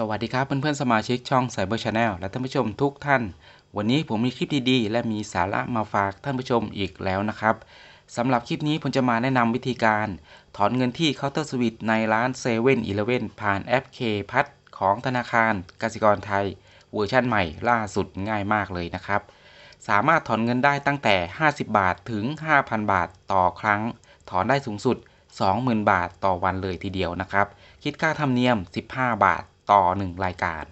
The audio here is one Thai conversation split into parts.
สวัสดีครับเพื่อนๆสมาชิกช่อง Cyber Channel และท่านผู้ชมทุกท่าน วันนี้ผมมีคลิปดีๆ และมีสาระมาฝากท่านผู้ชมอีกแล้วนะครับสำหรับคลิปนี้ผมจะมาแนะนำวิธีการ ถอนเงินที่เคาน์เตอร์สวิตในร้าน7 e เ e ่ e อผ่านแอป K พัดของธนาคารกสิกรไทย เวอร์ชันใหม่ล่าสุดง่ายมากเลยนะครับ สามารถถอนเงินได้ตั้งแต่ 50 บาทถึง 5,000 บาทต่อครั้ง ถอนได้สูงสุด 20,000 บาทต่อวันเลยทีเดียวนะครับ คิดค่าธรรมเนียม 15 บาท ต่อ 1 รายการ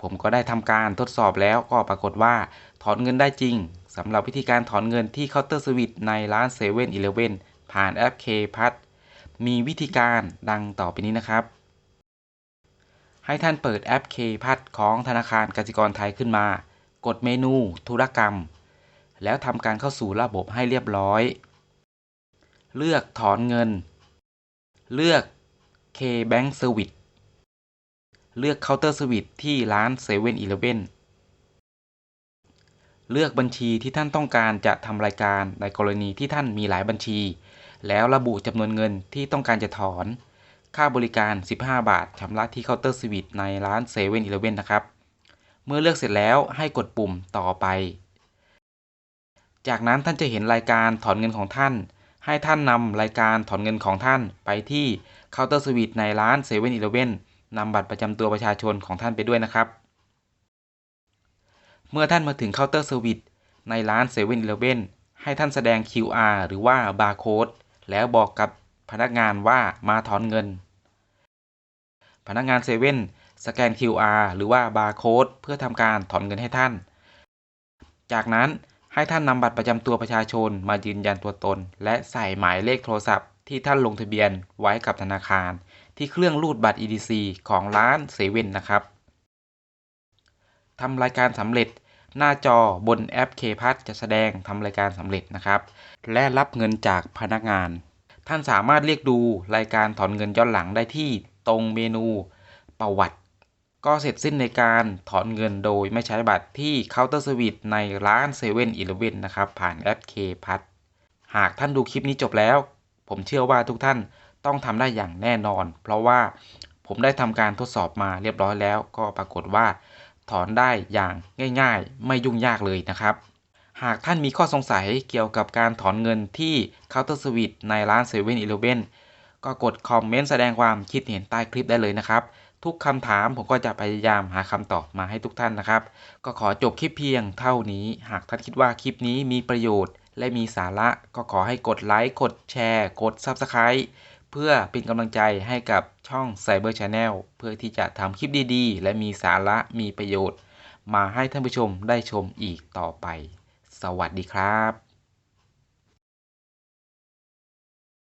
ผมก็ได้ทำการทดสอบแล้วก็ปรากฏว่าถอนเงินได้จริงสำหรับวิธีการถอนเงินที่เคาน์เตอร์สวิตในร้าน7 e เ e ่ e อผ่านแอป K พัดมีวิธีการดังต่อไปนี้นะครับ ให้ท่านเปิดแอป K พัดของธนาคารกสิกรไทยขึ้นมา กดเมนูธุรกรรม แล้วทำการเข้าสู่ระบบให้เรียบร้อย เลือกถอนเงิน เลือก K Bank Service เลือกเคาน์เตอร์สวิตที่ร้าน7 e เ e ่ e เลือกบัญชีที่ท่านต้องการจะทำรายการในกรณีที่ท่านมีหลายบัญชี แล้วระบุจำนวนเงินที่ต้องการจะถอน ค่าบริการ 15 บาทชำระที่เคาน์เตอร์สวิตในร้าน7 e เ e ่ e นะครับ เมื่อเลือกเสร็จแล้วให้กดปุ่มต่อไป จากนั้นท่านจะเห็นรายการถอนเงินของท่าน ให้ท่านนำรายการถอนเงินของท่านไปที่เคาน์เตอร์สวิตในร้าน7 e เ e ่ e น นำบัตรประจำตัวประชาชนของท่านไปด้วยนะครับ เมื่อท่านมาถึงเคาน์เตอร์เซอร์วิสในร้าน7 e เ e ่ e ให้ท่านแสดง QR หรือว่าบาร์โค้ดแล้วบอกกับพนักงานว่ามาถอนเงิน พนักงานเซเว่นสแกน QR หรือว่าบาร์โค้ดเพื่อทำการถอนเงินให้ท่าน จากนั้นให้ท่านนำบัตรประจำตัวประชาชนมายืนยันตัวตน และใส่หมายเลขโทรศัพท์ที่ท่านลงทะเบียนไว้กับธนาคาร ที่เครื่องรูดบัตร EDC ของร้านเซเว่นนะครับทำรายการสำเร็จหน้าจอบนแอป k p a s จะแสดงทำรายการสำเร็จนะครับ และรับเงินจากพนักงาน ท่านสามารถเรียกดูรายการถอนเงินย้อนหลังได้ที่ตรงเมนูประวัติ ก็เสร็จสิ้นในการถอนเงินโดยไม่ใช้บัตรที่เคาน์เตอร์สวิตในร้าน7 e เ e ่ e นะครับ ผ่านแอป k p a s หากท่านดูคลิปนี้จบแล้ว ผมเชื่อว่าทุกท่าน ต้องทำได้อย่างแน่นอน เพราะว่าผมได้ทำการทดสอบมาเรียบร้อยแล้ว ก็ปรากฏว่า ถอนได้อย่างง่าย ๆ ไม่ยุ่งยากเลยนะครับ หากท่านมีข้อสงสัยเกี่ยวกับการถอนเงินที่เคาน์เตอร์สวิตในร้าน7 e เ e ่ e ก็กดคอมเมนต์แสดงความคิดเห็นใต้คลิปได้เลยนะครับทุกคำถามผมก็จะพยายามหาคำตอบมาให้ทุกท่านนะครับ ก็ขอจบคลิปเพียงเท่านี้ หากท่านคิดว่าคลิปนี้มีประโยชน์ และมีสาระก็ขอให้กดไลค์ กดแชร์ กด Subscribe เพื่อเป็นกำลังใจให้กับช่อง Cyber Channel เพื่อที่จะทำคลิปดีๆ และมีสาระมีประโยชน์ มาให้ท่านผู้ชมได้ชมอีกต่อไป สวัสดีครับ